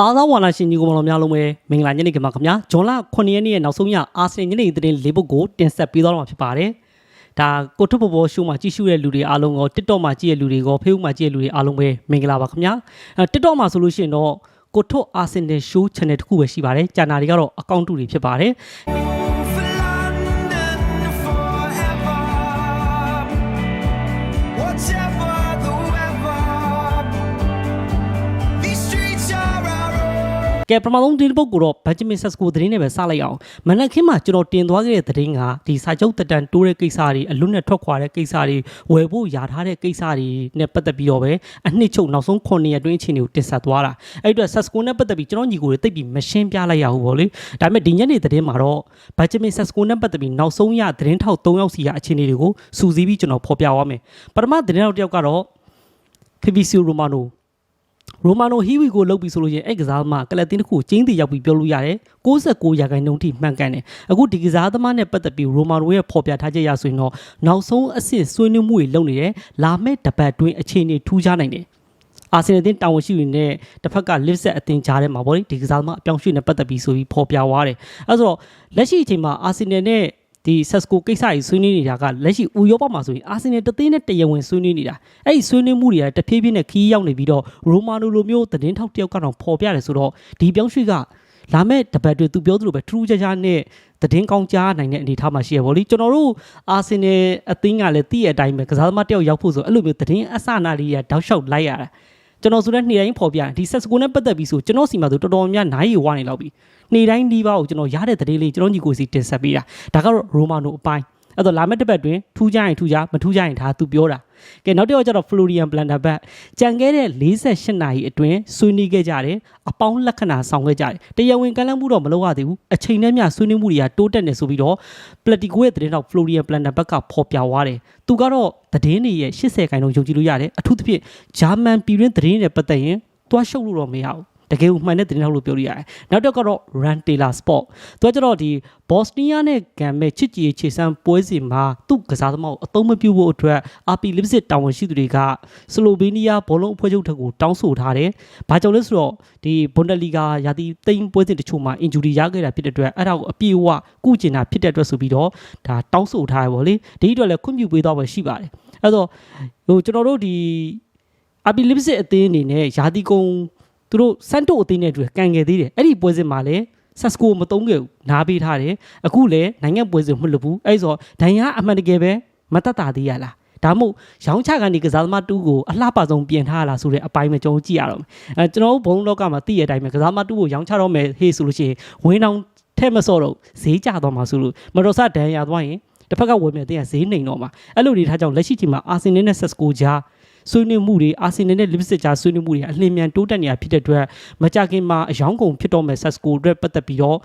အားသာဝါနာရှင်ကြီးကိုမတော်များလုံးပဲမင်္ဂလာညနေခင်းပါခင်ဗျာဂျွန်လ9ရက်နေ့ရဲ့နောက်ဆုံးရအာဆင်ညနေသတင်းလေးပုတ်ကိုတင်ဆက်ပေးသွားတော့မှာဖြစ်ပါတယ်ဒါကိုထုပ်ပေါ်ပေါ်ရှိုးမှာကြည့်ရှုတဲ့လူတွေအားလုံးရော TikTok မှာကြည့်တဲ့လူတွေရော Facebook မှာကြည့်တဲ့လူတွေအားလုံးပဲမင်္ဂလာပါခင်ဗျာအဲ TikTok မှာဆိုလို့ရှိရင်တော့ကိုထုပ်အာဆင်နယ် show channel တစ်ခုပဲရှိပါတယ်ကျန်တာတွေကတော့အကောင့်တူတွေဖြစ်ပါတယ် ကဲပထမဆုံးဒီတစ်ပုတ်ကိုတော့ Benjamin Sesko သတင်းနဲ့ပဲစလိုက်အောင်မနက်ခင်းမှာကျွန်တော်တင်သွားခဲ့တဲ့သတင်းကဒီစာချုပ်တက်တန်တိုးတဲ့ကိစ္စတွေအလွတ်နဲ့ထွက်ခွာတဲ့ကိစ္စတွေဝယ်ဖို့ယာထားတဲ့ကိစ္စတွေနဲ့ပတ်သက်ပြီးတော့ပဲအနှစ်ချုပ်နောက်ဆုံး9ရက်အတွင်းအခြေအနေကိုတင်ဆက်သွားတာအဲ့အတွက် Sesko နဲ့ပတ်သက်ပြီးကျွန်တော်ညီကိုတွေတိတ်ပြီးမရှင်းပြလိုက်ရဘူးဗောလေဒါပေမဲ့ဒီညနေသတင်းမှာတော့ Benjamin Sesko နဲ့ပတ်သက်ပြီးနောက်ဆုံးရသတင်းထောက်3ယောက်စီရအခြေအနေတွေကိုစူးစီးပြီးကျွန်တော်ဖော်ပြသွားမယ်ပထမသတင်းထောက်တစ်ယောက်ကတော့ Fabrizio Romano ရိုမာနိုဟီဝီကိုလုတ်ပြီးဆိုလို့ရှိရင်အဲ့ကစားသမားကလပ်တင်းတစ်ခုကိုကျင်းတည်ရောက်ပြီးပြောလို့ရတယ်69ရာခိုင်နှုန်းထိမှန်ကန်တယ်အခုဒီကစားသမားနဲ့ပတ်သက်ပြီးရိုမာနိုရဲ့ဖော်ပြထားချက်ရဆိုရင်တော့နောက်ဆုံးအဆင့်ဆွေးနွေးမှုတွေလုပ်နေတယ်လာမယ့်တပတ်တွင်းအခြေအနေထူးခြားနိုင်တယ်အာဆင်နယ်တင်တာဝန်ရှိနေတဲ့တစ်ဖက်ကလစ်ဆက်အတင်ကြားထဲမှာဗောလေဒီကစားသမားအပြောင်းရွှေ့နဲ့ပတ်သက်ပြီးဆိုပြီးဖော်ပြသွားတယ်အဲဆိုတော့လက်ရှိအချိန်မှာအာဆင်နယ်နဲ့ ဒီဆက်စကိုကိစ္စကြီးဆွေးနွေးနေတာကလက်ရှိဥရောပမှာဆိုရင်အာဆင်နယ်တသိန်းနဲ့တရဝင်ဆွေးနွေးနေတာအဲ့ဒီဆွေးနွေးမှုတွေကတဖြည်းဖြည်းနဲ့ခီးရောက်နေပြီးတော့ရိုမာနိုလိုမျိုးသတင်းထောက်တယောက်ကတော့ပေါ်ပြတယ်ဆိုတော့ဒီပြောင်းရွှေ့ကလာမဲ့တပတ်တွေသူပြောသလိုပဲထူးခြားခြားနဲ့သတင်းကောင်းကြားနိုင်တဲ့အနေအထားမှာရှိရပါလိကျွန်တော်တို့အာဆင်နယ်အသင်းကလည်းသိရတဲ့အတိုင်းပဲကစားသမားတယောက်ရောက်ဖို့ဆိုအဲ့လိုမျိုးသတင်းအစနာလေးရတောက်လျှောက်လိုက်ရတာ ကျွန်တော်ဆိုတဲ့နေ့တိုင်းပေါ်ပြဒီဆက်စကိုနဲ့ပတ်သက်ပြီးဆိုကျွန်တော်စီမှာဆိုတော်တော်များနိုင်ရီဝါနေလောက်ပြီနေ့တိုင်းဒီပါကိုကျွန်တော်ရတဲ့သတင်းလေးကျွန်တော်ညီကိုစီတင်ဆက်ပေးတာဒါကတော့ရိုမာနိုအပိုင်း အဲ့တော့လာမယ့်တစ်ပတ်တွင်ထူးကြရင်ထူးကြမထူးကြရင်ဒါသူပြောတာကဲနောက်တစ်ယောက်ကျတော့ Florian Blanderberg ကြံခဲ့တဲ့48နာရီအတွင်းဆွေးနွေးခဲ့ကြတယ်အပေါင်းလက္ခဏာဆောင်ခဲ့ကြတယ်တရားဝင်ကမ်းလှမ်းမှုတော့မလုပ်ရသေးဘူးအချိန်နဲ့မျှဆွေးနွေးမှုတွေကတိုးတက်နေဆိုပြီးတော့ Platico ရဲ့သတင်းတော့ Florian Blanderberg ကဖော်ပြသွားတယ်သူကတော့သတင်းတွေရဲ့80ခိုင်နှုန်းယုံကြည်လို့ရတယ်အထူးသဖြင့်ဂျာမန်ပြည်တွင်းသတင်းတွေပတ်သက်ရင်သွားရှုပ်လို့တော့မရဘူး တကယ်ကိုမှန်တဲ့သတင်းထောက်လို့ပြောလို့ရတယ်။နောက်တစ်ကတော့ Run Taylor Sport ။သူကကျတော့ဒီဘော့စနီးယားနဲ့ဂမ်မဲ့ချစ်ကြည်ခြေစမ်းပွဲစဉ်မှာသူ့ကစားသမားကိုအသုံးမပြုဖို့အတွက် RP Leipzig တာဝန်ရှိသူတွေကစလိုဗေးနီးယားဘောလုံးအဖွဲ့ချုပ်ထက်ကိုတောင်းဆိုထားတယ်။ဘာကြောင့်လဲဆိုတော့ဒီဘွန်ဒလီဂါရာသီသိမ်းပွဲစဉ်တချို့မှာ injury ရခဲ့တာဖြစ်တဲ့အတွက်အဲ့ဒါကိုအပြည့်အဝကုကျင်တာဖြစ်တဲ့အတွက်ဆိုပြီးတော့ဒါတောင်းဆိုထားရပါလေ။ဒီအတွက်လည်းခွင့်ပြုပေးတော့ပဲရှိပါတယ်။အဲ့တော့ဟိုကျွန်တော်တို့ဒီ RP Leipzig အသင်းအနေနဲ့ယာတီကုံ သူတို့စန်တိုအသင်းနဲ့အတူကန်ခဲ့သေးတယ်အဲ့ဒီပွဲစဉ်မှာလည်းဆက်စကိုမတုံးခဲ့ဘူးနားပေးထားတယ်အခုလည်းနိုင်ငံပွဲစဉ်မလွတ်ဘူးအဲ့ဆိုဒိုင်ယာအမှန်တကယ်ပဲမတတ်တာသေးရလားဒါမှမဟုတ်ရောင်းချကနေကစားသမားတူးကိုအလှပဆုံးပြင်ထားရလားဆိုတဲ့အပိုင်းပဲကျွန်တော်ကြည့်ရတော့မယ်အဲကျွန်တော်တို့ဘုံလောကမှာသိရတဲ့အတိုင်းပဲကစားသမားတူးကိုရောင်းချတော့မယ်ဟေးဆိုလို့ရှိရင်ဝင်းအောင်ထဲမစော့တော့ဈေးကျသွားမှာဆိုလို့မတော်ဆဒန်ရသွားရင်တစ်ဖက်ကဝယ်မယ်တဲ့ကဈေးနှိမ်တော့မှာအဲ့လိုတွေထားကြောင့်လက်ရှိချိန်မှာအာဆင်နယ်နဲ့ဆက်စကိုကြား ဆွေးနွေးမှုတွေအာဆင်နယ်နဲ့လစ်စစ်ကြားဆွေးနွေးမှုတွေအလင်းမြန်တိုးတက်နေတာဖြစ်တဲ့အတွက်မကြခင်မှာအယောင်းကုန်ဖြစ်တော့မယ်ဆက်စကိုအတွက်ပတ်သက်ပြီးတော့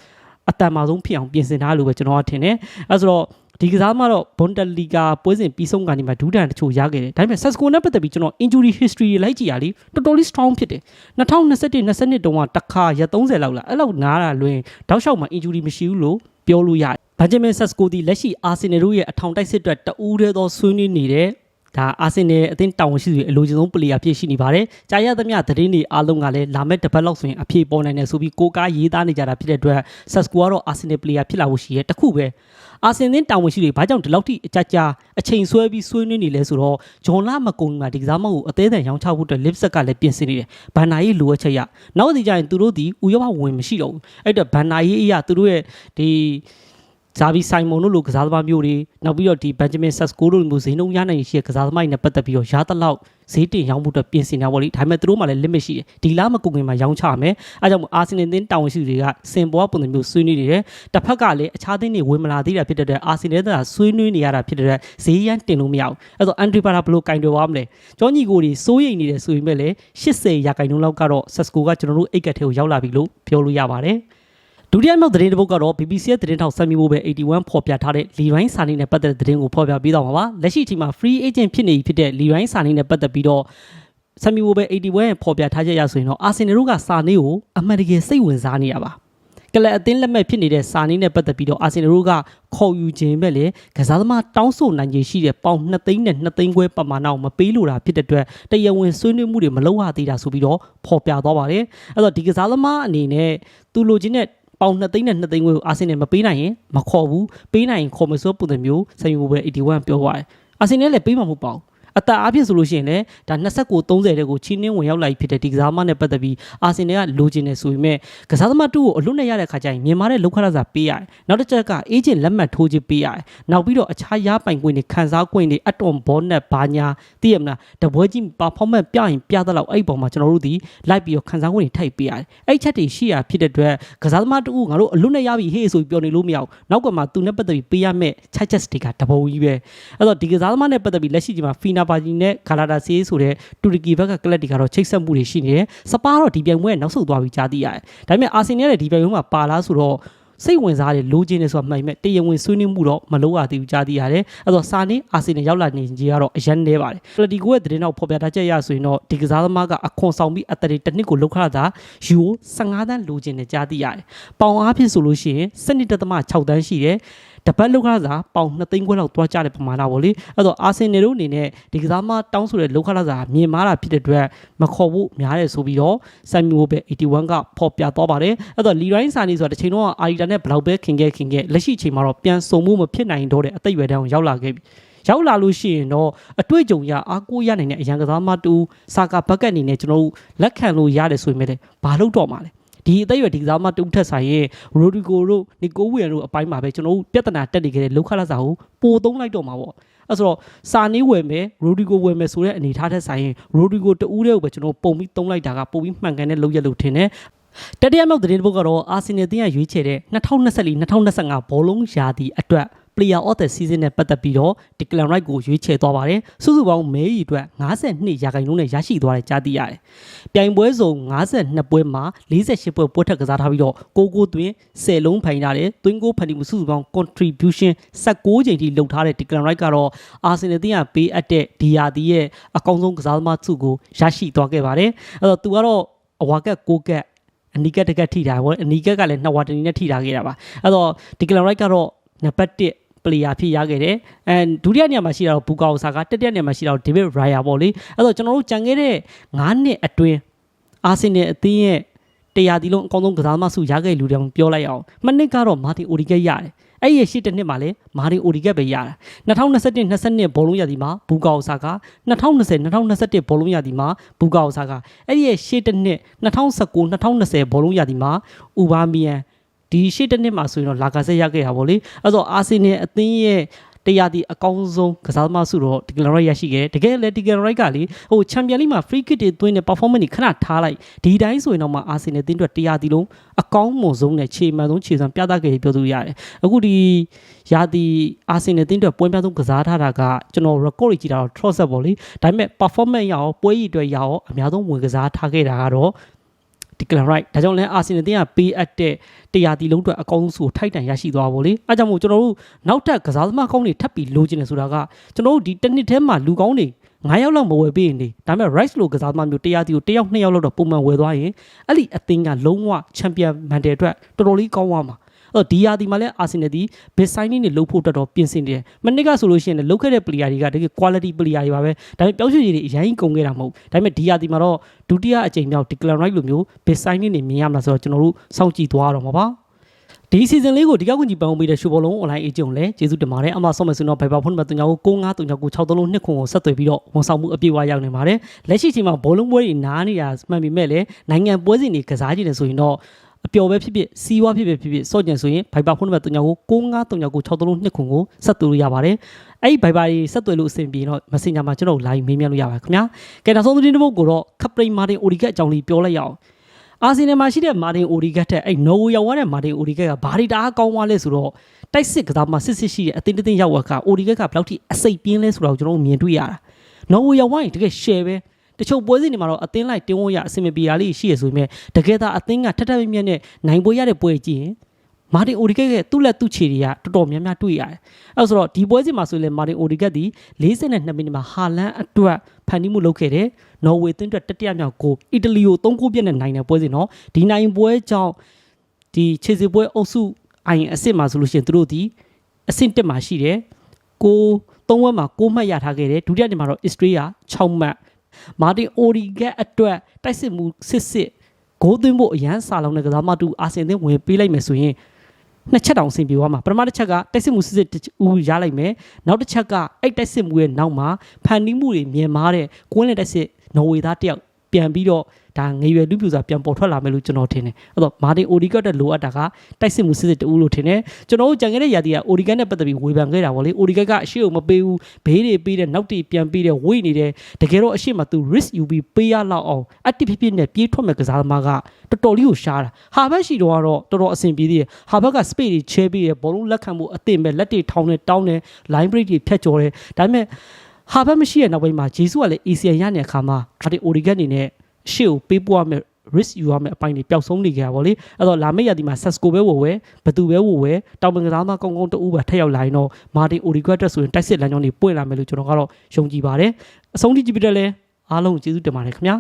အတန်မာဆုံးဖြစ်အောင်ပြင်ဆင်ထားလို့ပဲကျွန်တော်ကထင်တယ်အဲဆိုတော့ဒီကစားမှတော့ဘွန်ဒလီဂါပွဲစဉ်ပြီးဆုံးကနေမှဒူးတန်တချို့ရခဲ့တယ်ဒါပေမဲ့ဆက်စကိုနဲ့ပတ်သက်ပြီးကျွန်တော် injury history တွေလိုက်ကြည့်ရလीတော်တော်လေး strong ဖြစ်တယ်2021 22တုန်းကတစ်ခါရ30လောက်လားအဲ့လောက်နားတာလွင်တောက်လျှောက်မှာ injury မရှိဘူးလို့ပြောလို့ရတယ်ဘန်ဂျမင်ဆက်စကိုဒီလက်ရှိအာဆင်နယ်တို့ရဲ့အထောင်တိုက်စစ်အတွက်တအူးတည်းသောဆွေးနွေးနေတဲ့ ဒါအာဆင်နယ်အသင်းတာဝန်ရှိသူတွေအလိုချင်ဆုံးပလေယာဖြစ်ရှိနေပါတယ်။ကြာရသမျှသတင်းတွေအားလုံးကလည်းလာမယ့်တစ်ပတ်လောက်ဆိုရင်အဖြေပေါ်နိုင်တယ်ဆိုပြီးကိုကားရေးသားနေကြတာဖြစ်တဲ့အတွက်ဆက်စကိုကတော့အာဆင်နယ်ပလေယာဖြစ်လာဖို့ရှိရဲတခုပဲ။အာဆင်နယ်တာဝန်ရှိတွေဘာကြောင့်ဒီလောက်ထိအကြကြအချိန်ဆွဲပြီးဆွေးနွေးနေလဲဆိုတော့ဂျွန်လာမကုံမှာဒီကစားမကိုအသေးအံရောင်းချဖို့အတွက် lip set ကလည်းပြင်ဆင်နေတယ်။ဘန်နာရေးလိုအပ်ချက်ရ။နောက်ဒီကြရင်သူတို့ဒီဥရောပဝင်မရှိတော့ဘူး။အဲ့တော့ဘန်နာရေးအရာသူတို့ရဲ့ဒီ ဇာဗီဆိုင်မွန်တို့လိုကစားသမားမျိုးတွေနောက်ပြီးတော့ဒီဘန်ဂျမင်ဆက်စကိုတို့လိုမျိုးဈေးနှုန်းရနိုင်ရှိတဲ့ကစားသမားတွေနဲ့ပတ်သက်ပြီးတော့ရသလောက်ဈေးတင်ရောင်းဖို့အတွက်ပြင်ဆင်နေတာပေါ့လေဒါပေမဲ့သူတို့မှလည်း limit ရှိတယ်ဒီလားမကုန်ခင်မှာရောင်းချမယ်အဲကြောင့်မို့အာဆင်နယ်တင်းတာဝန်ရှိသူတွေကစင်ပေါ်ပုံစံမျိုးဆွေးနွေးနေတယ်တစ်ဖက်ကလည်းအခြားသင်းတွေဝင်မလာသေးတာဖြစ်တဲ့အတွက်အာဆင်နယ်ကဆွေးနွေးနေရတာဖြစ်တဲ့အတွက်ဈေးရန်တင်လို့မရဘူးအဲဆိုအန်ဒရီပါလာဘလို့ကင်တွေဝါမလဲကျောင်းညီကိုတွေစိုးရိမ်နေတယ်ဆိုရင်ပဲလေ80ရာခိုင်နှုန်းလောက်ကတော့ဆက်စကိုကကျွန်တော်တို့အိတ်ကက်ထဲကိုရောက်လာပြီလို့ပြောလို့ရပါတယ် ဒုတိယမြောက်သတင်းတစ်ပုဒ်ကတော့ BBC ရဲ့သတင်းထောက်ဆက်မိဖို့ပဲ81ဖော်ပြထားတဲ့လီရိုင်းစာနေနဲ့ပတ်သက်တဲ့သတင်းကိုဖော်ပြပေးတော့မှာပါလက်ရှိအချိန်မှာ free agent ဖြစ်နေပြီဖြစ်တဲ့လီရိုင်းစာနေနဲ့ပတ်သက်ပြီးတော့ဆက်မိဖို့ပဲ81ရဲ့ဖော်ပြထားချက်ရဆိုရင်တော့အာဆင်နယ်တို့ကစာနေကိုအမှန်တကယ်စိတ်ဝင်စားနေရပါကလပ်အသင်းလက်မဲ့ဖြစ်နေတဲ့စာနီးနဲ့ပတ်သက်ပြီးတော့အာဆင်နယ်တို့ကခေါ်ယူခြင်းပဲလေကစားသမားတောင်းဆိုနိုင်ခြင်းရှိတဲ့ပေါင်2သိန်းနဲ့2သိန်းခွဲပမာဏကိုမပေးလို့တာဖြစ်တဲ့အတွက်တရားဝင်ဆွေးနွေးမှုတွေမလုပ်ရသေးတာဆိုပြီးတော့ဖော်ပြသွားပါတယ်အဲ့တော့ဒီကစားသမားအနေနဲ့သူလိုချင်တဲ့ ပေါင်2သိန်းနဲ့2သိန်းခွဲကိုအာဆင်နယ်မပေးနိုင်ရင်မခေါ်ဘူးပေးနိုင်ရင်ခေါ်မစိုးပုံစံမျိုးဆန်ယူပဲ81ပြောသွားတယ်အာဆင်နယ်လည်းပေးမှာမဟုတ်ပါဘူး အသက်အားဖြင့်ဆိုလို့ရှိရင်လည်းဒါ29 30တဲ့ကိုချင်းနှင်းဝင်ရောက်လာပြီဖြစ်တဲ့ဒီကစားသမားနဲ့ပတ်သက်ပြီးအာဆင်နယ်ကလိုချင်တယ်ဆိုပေမဲ့ကစားသမားတူကိုအလွတ်နဲ့ရတဲ့ခါကျရင်မြန်မာတဲ့လောက်ခရစာပေးရတယ်။နောက်တစ်ချက်ကအေဂျင့်လက်မှတ်ထိုးခြင်းပေးရတယ်။နောက်ပြီးတော့အခြားရပိုင်ခွင့်တွေခန်းစားခွင့်တွေအတွန်ဘောနက်ဘာညာသိရမလားတပွဲကြီး performance ပြရင်ပြသလောက်အဲ့ဒီပုံမှာကျွန်တော်တို့ဒီလိုက်ပြီးတော့ခန်းစားခွင့်တွေထိုက်ပေးရတယ်။အဲ့ချက်တွေရှိရဖြစ်တဲ့အတွက်ကစားသမားတူငါတို့အလွတ်နဲ့ရပြီဟေးဆိုပြီးပြောနေလို့မရဘူး။နောက်ကမှသူနဲ့ပတ်သက်ပြီးပေးရမယ့်ချက်ချက်တွေကတပုံကြီးပဲ။အဲ့တော့ဒီကစားသမားနဲ့ပတ်သက်ပြီးလက်ရှိချိန်မှာဖီနာပါဂျီနဲ့ဂါလာတာစီဆိုတဲ့တူရကီဘက်ကကလပ်တွေကတော့ချိတ်ဆက်မှုတွေရှိနေတယ်။စပါတော့ဒီပြိုင်ပွဲနောက်ဆုတ်သွားပြီးကြားသိရတယ်။ဒါပေမဲ့အာဆင်နယ်ရဲ့ဒီပြိုင်ပွဲမှာပါလားဆိုတော့စိတ်ဝင်စားတယ်လိုချင်တယ်ဆိုတာမှန်ပေမဲ့တရားဝင်ဆွေးနွေးမှုတော့မလုပ်ရသေးဘူးကြားသိရတယ်။အဲ့တော့စာနေအာဆင်နယ်ရောက်လာနေကြီးကတော့အရန်နေပါတယ်။ပလတီကိုရဲ့သတင်းတော့ဖော်ပြထားချက်ရဆိုရင်တော့ဒီကစားသမားကအခွန်ဆောင်ပြီးအတရီတစ်နှစ်ကိုလောက်ခရတာယူ15တန်းလိုချင်တယ်ကြားသိရတယ်။ပေါင်အားဖြင့်ဆိုလို့ရှိရင်7.6တန်းရှိတယ်။ တပတ်လောက်ကစားပေါင်2သိန်းခွဲလောက်တွားကြတဲ့ပမာဏပေါ့လေအဲ့တော့အာဆင်နယ်တို့အနေနဲ့ဒီကစားမတောင်းဆိုတဲ့လောက်ကစားမြင်မာတာဖြစ်တဲ့အတွက်မခေါ်ဖို့များတယ်ဆိုပြီးတော့ဆမ်မီယိုပဲ81ကဖော်ပြသွားပါတယ်အဲ့တော့လီရိုင်းစာနီဆိုတာတစ်ချိန်တော့အာရီတာနဲ့ဘလောက်ပဲခင်ခဲ့ခင်ခဲ့လက်ရှိချိန်မှာတော့ပြန်စုံမှုမဖြစ်နိုင်တော့တဲ့အသက်အရွယ်တန်းကိုရောက်လာခဲ့ပြီရောက်လာလို့ရှိရင်တော့အတွေ့အကြုံရအားကိုးရနိုင်တဲ့အရန်ကစားမတူစာကာဘက်ကတ်အနေနဲ့ကျွန်တော်တို့လက်ခံလို့ရတယ်ဆိုရင်လည်းဘာလို့တော့မှာလဲ ဒီအသက်အရွယ်ဒီကစားမတူထက်ဆိုင်ရင်ရိုဒီဂိုတို့နီကိုဝီယန်တို့အပိုင်းမှာပဲကျွန်တော်တို့ပြဿနာတက်နေခဲ့တဲ့လောက်ခလာစာကိုပိုသုံးလိုက်တော့မှာပေါ့အဲဆိုတော့စာနေဝယ်မယ်ရိုဒီဂိုဝယ်မယ်ဆိုတဲ့အနေအထားထက်ဆိုင်ရင်ရိုဒီဂိုတူးတဲ့ကိုပဲကျွန်တော်ပုံပြီးသုံးလိုက်တာကပုံပြီးမှန်ကန်တဲ့လုပ်ရက်လို့ထင်တယ်တတိယမြောက်သတင်းတစ်ပုဒ်ကတော့အာဆင်နယ်တင်းကရွေးချယ်တဲ့2024-2025ဘောလုံးရာသီအတွက် player of the season နဲ့ပတ်သက်ပြီးတော့ Declan Rice ကိုရွေးချယ်သွားပါတယ်။စုစုပေါင်းမဲရီအတွက်52ရာခိုင်နှုန်းနဲ့ရရှိသွားတယ်ကြားသိရတယ်။ပြိုင်ပွဲစုံ52ပွဲမှာ48ပွဲပွဲထက်ကစားထားပြီးတော့ကိုကိုသွင်း10လုံးဖိုင်ထားတယ်။သွင်းကိုဖန်တီမှုစုစုပေါင်း contribution 16ချိန်ထိလုပ်ထားတဲ့ Declan Rice ကတော့ Arsenal တင်းကပေးအပ်တဲ့ဒီယာဒီရဲ့အကောင်းဆုံးကစားသမားစုကိုရရှိသွားခဲ့ပါတယ်။အဲ့တော့သူကတော့အဝါကက်6ကက်အနီကက်တကက်ထိတာပေါ့အနီကက်ကလည်းနှစ်ဝါတနီနဲ့ထိထားခဲ့တာပါအဲ့တော့ဒီကလန်ရိုက်ကတော့နံပါတ်1 player ဖြစ်ရခဲ့တယ်။အဲဒုတိယနေရာမှာရှိတာတော့ဘူကာအိုဆာကတတိယနေရာမှာရှိတာတော့ဒေးဗစ်ရိုင်ယာပေါ့လေ။အဲ့တော့ကျွန်တော်တို့ကြံခဲ့တဲ့9နှစ်အတွင်းအာဆင်နယ်အသင်းရဲ့တရားဒီလုံးအကောင်းဆုံးကစားသမားစုရခဲ့လူတောင်ပြောလိုက်အောင်။မနစ်ကတော့မာတင်အိုဒီကက်ရတယ်။အဲ့ဒီရှစ်တစ်နှစ်မှာလည်းမာတင်အိုဒီကက်ပဲရတာ2021 22ဘောလုံးရသည်မှာဘူကာအိုဆာက2020 2021ဘောလုံးရသည်မှာဘူကာအိုဆာကအဲ့ဒီရဲ့ရှစ်တစ်နှစ်2019 2020ဘောလုံးရသည်မှာဥဘာမီယန် ဒီရှေ့တစ်နှစ်မှာဆိုရင်တော့လာကာဆက်ရခဲ့တာဗောလေအဲ့တော့အာဆင်နယ်အသင်းရဲ့တရားဒီအကောင်းဆုံးကစားသမားစုတော့ဒီကလရိုက်ရရှိခဲ့တကယ်လည်းဒီကလရိုက်ကလေဟိုချန်ပီယံလိမှာ free kick တွေသွင်းတဲ့ performance တွေခဏထားလိုက်ဒီတိုင်းဆိုရင်တော့မှအာဆင်နယ်အသင်းအတွက်တရားဒီလုံးအကောင်းမွန်ဆုံးနဲ့ခြေမှန်ဆုံးခြေစွမ်းပြသခဲ့ပြောသူရတယ်အခုဒီရာဒီအာဆင်နယ်အသင်းအတွက်ပွဲပြဆုံးကစားထားတာကကျွန်တော် record ကြီးကြည့်တာတော့ trot ပေါ့လေဒါပေမဲ့ performance ရအောင်ပွဲရည်အတွက်ရအောင်အများဆုံးဝင်ကစားထားခဲ့တာကတော့ Declan Rice ဒါကြောင့်လဲအာဆင်နယ်တင်းကပေးအပ်တဲ့တရားတီလုံးအတွက်အကောင်းဆုံးထိုက်တန်ရရှိသွားပါလေအဲကြောင့်မို့ကျွန်တော်တို့နောက်ထပ်ကစားသမားကောင်းတွေထပ်ပြီးလိုချင်တယ်ဆိုတာကကျွန်တော်တို့ဒီတစ်နှစ်ထဲမှာလူကောင်းတွေ9ယောက်လောက်မဝယ်ပေးရင်လေဒါပေမဲ့ Rice လိုကစားသမားမျိုးတရားတီကို1ယောက်2ယောက်လောက်တော့ပုံမှန်ဝယ်သွားရင်အဲ့ဒီအသင်းကလုံးဝချန်ပီယံမန်တယ်အတွက်တော်တော်လေးကောင်းသွားမှာ အဲ့တော့ဒီယာဒီမှာလည်းအာဆင်နယ်ဒီဘစ်ဆိုင်နေလို့ဖို့တော်တော်ပြင်ဆင်နေတယ်မနစ်ကဆိုလို့ရှိရင်လည်းလုတ်ခဲ့တဲ့ player တွေကတကယ် quality player တွေပါပဲဒါပေမဲ့ပျောက်ရွှေတွေအရင်ကုန်ခဲ့တာမဟုတ်ဒါပေမဲ့ဒီယာဒီမှာတော့ဒုတိယအကြိမ်မြောက် Declan Rice လိုမျိုးဘစ်ဆိုင်နေနေမြင်ရမှာဆိုတော့ကျွန်တော်တို့စောင့်ကြည့်သွားတော့မှာပါဒီ season လေးကိုဒီကောက်ကွန်ကြီးပန်အောင်ပေးတဲ့ရှူဘောလုံး online agent လည်းကျေးဇူးတင်ပါတယ်အမဆော့မယ်ဆိုတော့ Viber ဖုန်းနံပါတ်39ကို6939 63နှစ်ခွန်ကိုဆက်သွယ်ပြီးတော့ဝန်ဆောင်မှုအပြည့်အဝရောက်နေပါတယ်လက်ရှိချိန်မှာဘောလုံးပွဲတွေနားနေတာမှန်ပေမဲ့လည်းနိုင်ငံပွဲစဉ်တွေကစားကြည့်နေဆိုရင်တော့ အပျော်ပဲဖြစ်ဖြစ်စီးဝါဖြစ်ဖြစ်ဖြစ်ဖြစ်စော့ကြံဆိုရင် Viber ဖုန်းနံပါတ်39ကို6939 63နှစ်ခွန်ကိုဆက်သွယ်လို့ရပါတယ်အဲ့ဒီ Viber ကြီးဆက်သွယ်လို့အဆင်ပြေတော့ Messenger မှာကျွန်တော် live မေးမြန်းလို့ရပါတယ်ခင်ဗျာကဲနောက်ဆုံးသတင်းတစ်ပုဒ်ကိုတော့ Captain Martin Odegaard အကြောင်းလေးပြောလိုက်ရအောင်အာဆင်နယ်မှာရှိတဲ့မာတင်အိုဒီဂတ်တဲ့အဲ့နော်ဝေရောက်သွားတဲ့မာတင်အိုဒီဂတ်ကဘာတွေတအားကောင်းသွားလဲဆိုတော့တိုက်စစ်ကစားမှာစစ်စစ်ရှိတဲ့အတင်းတင်းရောက်သွားကအိုဒီဂတ်ကဘယ်လောက်ထိအစိတ်ပြင်းလဲဆိုတော့ကျွန်တော်တို့မြင်တွေ့ရတာနော်ဝေရောက်သွားရင်တကယ် share ပဲ တချို့ပွဲစဉ်တွေမှာတော့အသင်းလိုက်တင်းဝရအဆင်မပြေရလေးရှိရဆိုပေမဲ့တကယ်သာအသင်းကထက်ထက်မြက်မြက်နဲ့နိုင်ပွဲရတဲ့ပွဲကြည့်ရင်မာတင်အိုဒီဂတ်ရဲ့သူ့လက်သူ့ခြေတွေကတော်တော်များများတွေ့ရတယ်။အဲဆိုတော့ဒီပွဲစဉ်မှာဆိုရင်လည်းမာတင်အိုဒီဂတ်ဒီ42မိနစ်မှာဟာလန်အတွက်ဖန်တီးမှုလုပ်ခဲ့တယ်။နော်ဝေသင်းအတွက်တတိယမြောက်ဂိုးအီတလီကို3ဂိုးပြည့်နဲ့နိုင်တဲ့ပွဲစဉ်နော်။ဒီနိုင်ပွဲကြောင့်ဒီခြေစစ်ပွဲအုပ်စုအိုင်အစ်စ်မှာဆိုလို့ရှိရင်သူတို့ဒီအဆင့်တက်မှာရှိတယ်ကိုသုံးဝက်မှာ6မှတ်ရထားခဲ့တယ်ဒုတိယနေ့မှာတော့ Australia 6မှတ် မာတင်အိုရီဂက်အတွက်တိုက်စစ်မှုစစ်စစ်ဂိုးသွင်းဖို့အရန်စာလုံးတဲ့ကစားမတူအာဆင်သင်းဝင်ပေးလိုက်မယ်ဆိုရင်နှစ်ချက်တောင်အဆင်ပြေသွားမှာပထမတစ်ချက်ကတိုက်စစ်မှုစစ်စစ်ဦးရလိုက်မယ်နောက်တစ်ချက်ကအဲ့တိုက်စစ်မှုရဲ့နောက်မှာဖန်တီးမှုတွေမြင်မာတဲ့ကွင်းလက်တိုက်စစ်နော်ဝေသားတယောက် ပြန်ပြီးတော့ဒါငရွယ်လူပြူစာပြန်ပေါ်ထွက်လာမယ်လို့ကျွန်တော်ထင်တယ်အဲ့တော့မာတင်အိုဒီကတ်တဲ့လိုအပ်တာကတိုက်စစ်မှုစစ်စစ်တူလို့ထင်တယ်ကျွန်တော်တို့ကြံခဲ့တဲ့ရာသီကအိုဒီကတ်နဲ့ပတ်သက်ပြီးဝေဖန်ခဲ့တာဗောလေအိုဒီကတ်ကအရှိကိုမပေးဘူးဘေးတွေပေးတယ်နောက်တွေပြန်ပေးတယ်ဝိတ်နေတယ်တကယ်တော့အရှိမသူ risk ယူပြီးပေးရလောက်အောင်အတစ်ဖြစ်ဖြစ်နဲ့ပြေးထွက်မဲ့ကစားသမားကတော်တော်လေးကိုရှားတာဟာဘက်ရှိတော့ကတော့တော်တော်အဆင်ပြေသေးတယ်ဟာဘက်က space တွေချဲပေးတယ်ဘောလုံးလက်ခံမှုအသင့်ပဲလက်တွေထောင်းတယ်တောင်းတယ် line break တွေဖြတ်ကျော်တယ်ဒါပေမဲ့ ဟာဘက်မရှိတဲ့နောက်ပိုင်းမှာဂျေဆုကလည်း ACN ရတဲ့အခါမှာဒါတွေ Oregon အနေနဲ့ရှေ့ကိုပေးပို့ရမယ် risk ယူရမယ်အပိုင်းတွေပျောက်ဆုံးနေကြတာဗောလေအဲ့တော့လာမယ့်ရာသီမှာ Sasco ပဲဝယ်ဝယ်ဘသူပဲဝယ်ဝယ်တောင်ပင်ကစားမကောင်းကောင်းတူပါထက်ရောက်လာရင်တော့ Martin Odegaard တက်ဆိုရင်တိုက်စစ်လမ်းကြောင်းတွေပွင့်လာမယ်လို့ကျွန်တော်ကတော့ယုံကြည်ပါတယ်အဆုံးထိကြည့်ပြတဲ့လဲအားလုံးကျေးဇူးတင်ပါတယ်ခင်ဗျာ